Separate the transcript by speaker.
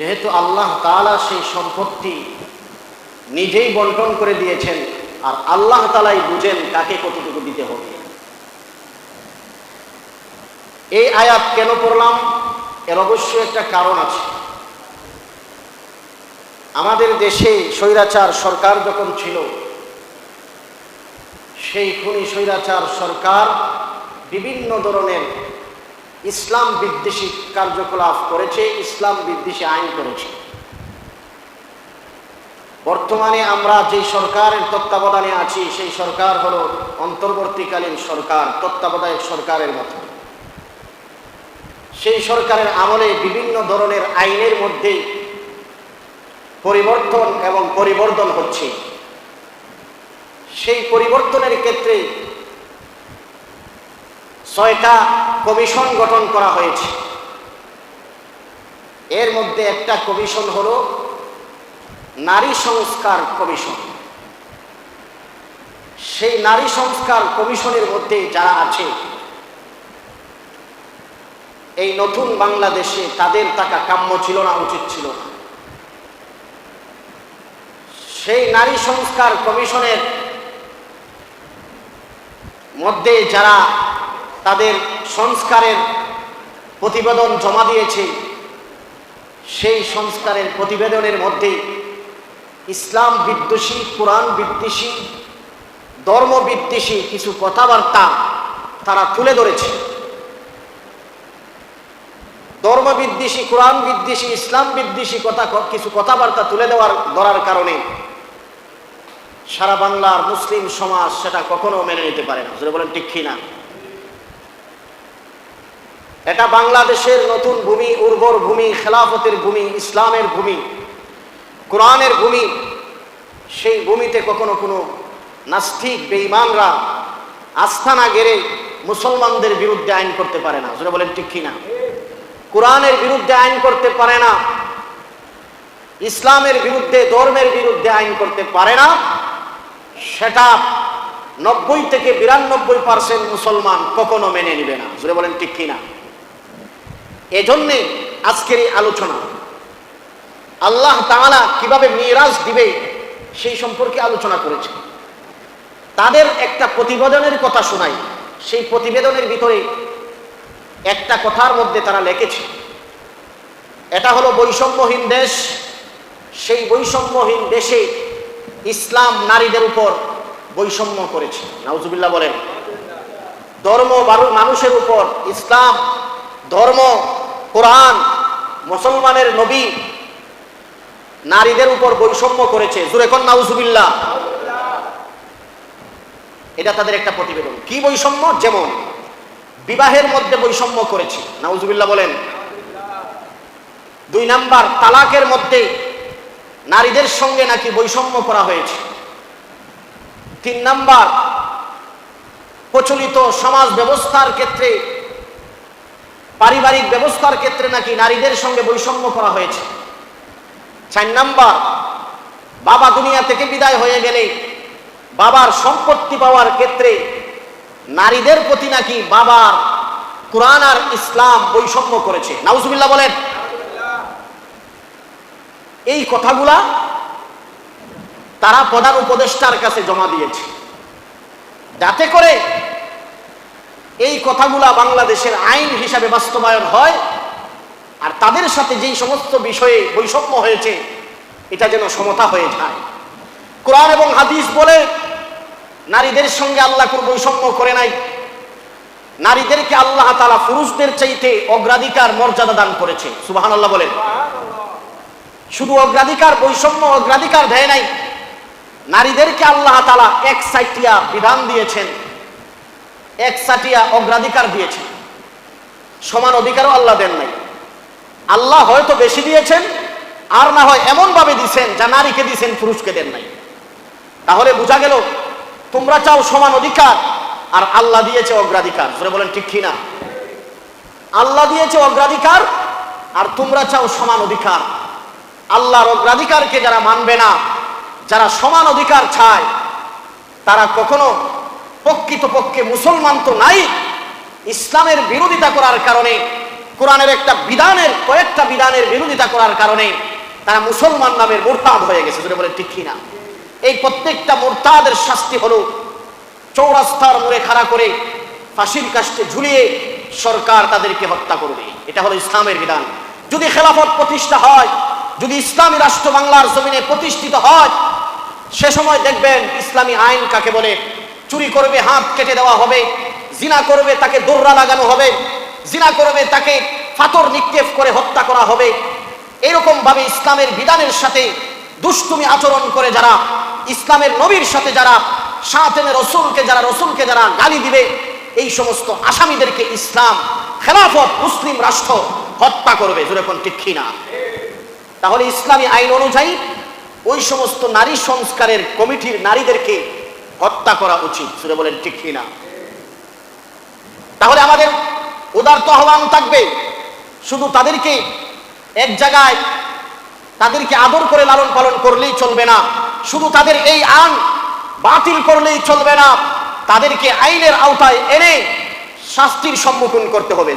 Speaker 1: যেহেতু আল্লাহ তাআলা সেই সম্পত্তি নিজেই বন্টন করে দিয়েছেন, আর আল্লাহ তালাই বুঝেন কাকে কতটুকু দিতে হবে। এই আয়াত কেন পড়লাম? এর অবশ্যই একটা কারণ আছে। আমাদের দেশে স্বৈরাচার সরকার যখন ছিল, সেই খুনি স্বৈরাচার সরকার বিভিন্ন ধরনের ইসলাম বিদ্বেষী কার্যকলাপ করেছে, ইসলাম বিদ্বেষী আইন করেছে। বর্তমানে আমরা যে সরকারের তত্ত্বাবধানে আছি, সেই সরকার হলো অন্তর্বর্তীকালীন সরকার, তত্ত্বাবধায়ক সরকারের মতো। সেই সরকারের আমলে বিভিন্ন ধরনের আইনের মধ্যে পরিবর্তন এবং পরিবর্তন হচ্ছে। সেই পরিবর্তনের ক্ষেত্রে ছয়টা কমিশন গঠন করা হয়েছে। এর মধ্যে একটা কমিশন হল নারী সংস্কার কমিশন। সেই নারী সংস্কার কমিশনের মধ্যে যারা আছে, এই নতুন বাংলাদেশে তাদের টাকা কাম্য ছিল না, উচিত ছিল না। সেই নারী সংস্কার কমিশনের মধ্যে যারা তাদের সংস্কারের প্রতিবেদন জমা দিয়েছে। সেই সংস্কারের প্রতিবেদনের মধ্যে ইসলাম বিদ্বেষী, কোরআন বিদ্বেষী, ধর্ম বিদ্বেষী কিছু কথাবার্তা তারা তুলে ধরেছে। ধর্ম বিদ্বেষী, কোরআন বিদ্বেষী, ইসলাম বিদ্বেষী কথা কিছু কথাবার্তা তুলে দেওয়ার, ধরার কারণে সারা বাংলার মুসলিম সমাজ সেটা কখনো মেনে নিতে পারে না। বলেন ঠিক না? এটা বাংলাদেশের নতুন ভূমি, উর্বর ভূমি, খেলাফতের ভূমি, ইসলামের ভূমি, কোরআনের ভূমি। সেই ভূমিতে কখনো কোনো নাস্তিক, বেঈমানরা আস্থা না গেড়ে মুসলমানদের বিরুদ্ধে আইন করতে পারে না। যেটা বলেন ঠিক না কোরআনের বিরুদ্ধে আইন করতে পারে না, ইসলামের বিরুদ্ধে, ধর্মের বিরুদ্ধে আইন করতে পারে না। সেটা নব্বই থেকে বিরানব্বই পার্সেন্ট মুসলমান কখনো মেনে নিবে না। বলেন ঠিক কিনা? এজন্যে আজকের এই আলোচনা। আল্লাহ তাআলা কীভাবে মিরাজ দিবে, সেই সম্পর্কে আলোচনা করেছে তাদের একটা প্রতিবেদনের কথা শোনাই। সেই প্রতিবেদনের ভিতরে একটা কথার মধ্যে তারা লিখেছে। এটা হলো বৈষম্যহীন দেশ। সেই বৈষম্যহীন দেশে ইসলাম নারীদের উপর বৈষম্য করেছে। নাউজুবিল্লাহ বলেন, ধর্ম মানুষের উপর ইসলাম ধর্ম কোরআন মুসলমানের নবী নারীদের উপর বৈষম্য করেছে। জুরেকন নাউজুবিল্লাহ। এটা তাদের একটা প্রতিবেদন। কি বৈষম্য? যেমন, বিবাহের মধ্যে বৈষম্য করেছে। নাউজুবিল্লাহ বলেন, দুই নাম্বার, তালাকের মধ্যে নারীদের সঙ্গে নাকি বৈষম্য করা হয়েছে। তিন নাম্বার, প্রচলিত সমাজ ব্যবস্থার ক্ষেত্রে পারিবারিক ব্যবস্থার ক্ষেত্রে নাকি নারীদের সঙ্গে বৈষম্য করা হয়েছে? চার নাম্বার, বাবা দুনিয়া থেকে বিদায় হয়ে গেলে বাবার সম্পত্তি পাওয়ার ক্ষেত্রে নারীদের প্রতি নাকি বাবার কোরআন আর ইসলাম বৈষম্য করেছে। নাউজুবিল্লাহ বলেন। এই কথাগুলা তারা প্রধান উপদেষ্টার কাছে জমা দিয়েছে। যাতে করে এই কথাগুলা বাংলাদেশের আইন হিসাবে বাস্তবায়ন হয়, আর তাদের সাথে যেই সমস্ত বিষয়ে বৈষম্য হয়েছে, এটা যেন সমতা হয়ে যায়। কোরআন এবং হাদিস বলে, নারীদের সঙ্গে আল্লাহ কোন বৈষম্য করে নাই। নারীদেরকে আল্লাহ তালা পুরুষদের চাইতে অগ্রাধিকার, মর্যাদা দান করেছে। সুবাহান আল্লাহ বলেন। শুধু অগ্রাধিকার, বৈষম্য অগ্রাধিকার দেয় নাই, নারীদেরকে আল্লাহ তালা এক সাইটিয়া বিধান দিয়েছেন। এক সাটিয়া অগ্রাধিকার দিয়েছেন সমান অধিকারও আল্লাহ দেন নাই। আল্লাহ হয়তো বেশি দিয়েছেন, আর না হয় এমনভাবে দিছেন যা নারীকে দিছেন, পুরুষকে দেন নাই। তাহলে বোঝা গেল, তোমরা চাও সমান অধিকার, আর আল্লাহ দিয়েছে অগ্রাধিকার। ধরে বলেন, ঠিক কিনা আল্লাহ দিয়েছে অগ্রাধিকার, আর তোমরা চাও সমান অধিকার। আল্লাহর অগ্রাধিকারকে যারা মানবে না, যারা সমান অধিকার চায়, তারা কখনো প্রকৃত পক্ষে মুসলমান তো নাই। ইসলামের বিরোধিতা করার কারণে, কোরআনের একটা বিধানের, কয়েকটা বিধানের বিরোধিতা করার কারণে তারা মুসলমান নামের মোরতাদ হয়ে গেছে যদি বলে ঠিক না? এই প্রত্যেকটা মোরতাদের শাস্তি হলো চৌরাস্তার মোড়ে খাড়া করে ফাঁসির কাষ্টে ঝুলিয়ে সরকার তাদেরকে হত্যা করবে। এটা হলো ইসলামের বিধান। যদি খেলাফত প্রতিষ্ঠা হয়, যদি ইসলামী রাষ্ট্র বাংলার জমিনে প্রতিষ্ঠিত হয়, সে সময় দেখবেন ইসলামী আইন কাকে বলে? চুরি করবে হাত কেটে দেওয়া হবে। জিনা করবে, তাকে দৌড়া লাগানো হবে। জিনা করবে, তাকে ফাতর নিক্ষেপ করে হত্যা করা হবে। এরকম ভাবে ইসলামের বিধানের সাথে দুষ্টুমি আচরণ করে যারা, ইসলামের নবীর সাথে যারা সাতেনের রসুলকে যারা রসুলকে যারা গালি দিবে, এই সমস্ত আসামিদেরকে ইসলাম খেলাফত মুসলিম রাষ্ট্র হত্যা করবে। যেরকম ঠিক না তাহলে ইসলামী আইন অনুযায়ী ওই সমস্ত নারী সংস্কারের কমিটির নারীদেরকে হত্যা করা উচিত। সেটা বলেন, ঠিক না? তাহলে আমাদের উদার্ত আহ্বান থাকবে, শুধু তাদেরকে এক জায়গায় তাদেরকে আদর করে লালন পালন করলেই চলবে না। শুধু তাদের এই আইন বাতিল করলেই চলবে না। তাদেরকে আইনের আওতায় এনে শাস্তির সম্মুখীন করতে হবে।